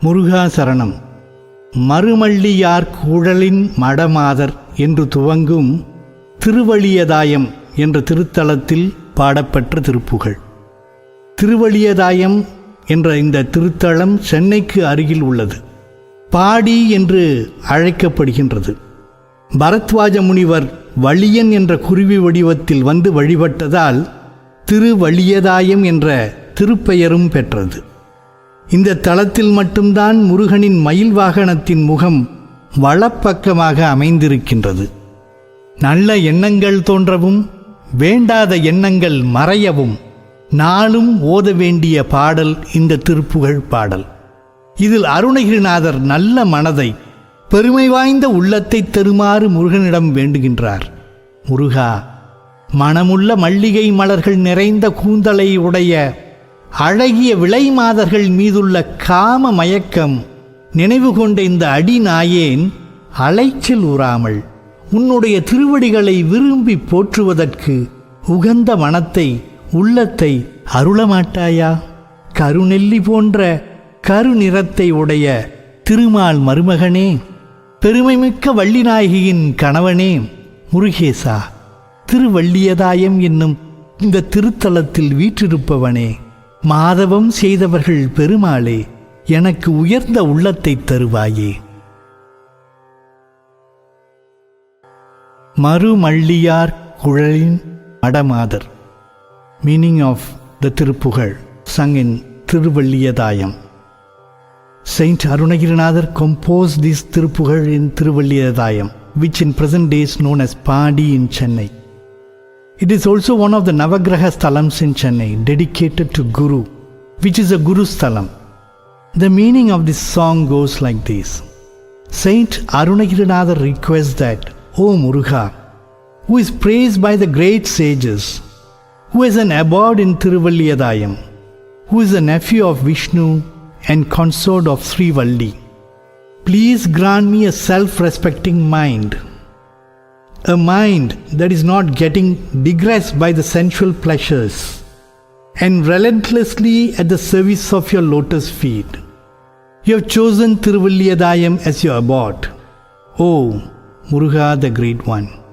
முருகா சரணம் மறுமள்ளியார் குழலின் மடமாதர் என்று துவங்கும் திருவழியதாயம் என்ற திருத்தலத்தில் பாடப்பெற்ற திருப்புகழ் திருவழியதாயம் என்ற இந்த திருத்தலம் சென்னைக்கு அருகில் உள்ளது. பாடி என்று அழைக்கப்படுகின்றது. பரத்வாஜ முனிவர் வழியன் என்ற குருவி வடிவத்தில் வந்து வழிபட்டதால் திருவழியதாயம் என்ற திருப்பெயரும் பெற்றது. இந்த தளத்தில் மட்டும்தான் முருகனின் மயில் வாகனத்தின் முகம் வளப்பக்கமாக அமைந்திருக்கின்றது. நல்ல எண்ணங்கள் தோன்றவும் வேண்டாத எண்ணங்கள் மறையவும் நாளும் ஓத வேண்டிய பாடல் இந்த திருப்புகழ் பாடல். இதில் அருணகிரிநாதர் நல்ல மனதை பெருமை வாய்ந்த உள்ளத்தை தருமாறு முருகனிடம் வேண்டுகின்றார். முருகா மனமுள்ள மல்லிகை மலர்கள் நிறைந்த கூந்தலை உடைய அழகிய விலை மாதர்கள் மீதுள்ள காம மயக்கம் நினைவு கொண்ட இந்த அடி நாயேன் அலைச்சல் உறாமல் உன்னுடைய திருவடிகளை விரும்பி போற்றுவதற்கு உகந்த மனத்தை உள்ளத்தை அருளமாட்டாயா? கருநெல்லி போன்ற கருநிறத்தை உடைய திருமால் மருமகனே பெருமைமிக்க வள்ளிநாயகியின் கணவனே முருகேசா திருவள்ளியதாயம் என்னும் இந்த திருத்தலத்தில் வீற்றிருப்பவனே. மாதவம் செய்தவர்கள் பெருமாளே எனக்கு உயர்ந்த உள்ளத்தை தருவாயே மறுமள்ளியார் குழலின் அடமாதர் meaning of the Thiruppugazh sung in Thiruvalithayam saint Arunagirinathar compose this Thiruppugazh in Thiruvalithayam which in present days known as Padi in Chennai. It is also one of the Navagraha Stalams in Chennai, dedicated to Guru, which is a Guru Stalam. The meaning of this song goes like this Saint Arunagirinathar requests that, O Muruga, who is praised by the great sages, who is an abode in Tiruvalliyadayam, who is a nephew of Vishnu and consort of Sri Valli. Please grant me a self respecting mind, a mind that is not getting digressed by the sensual pleasures, and relentlessly at the service of your lotus feet. You have chosen Tiruvalliyadayam as your abode. O oh, Muruga the Great One.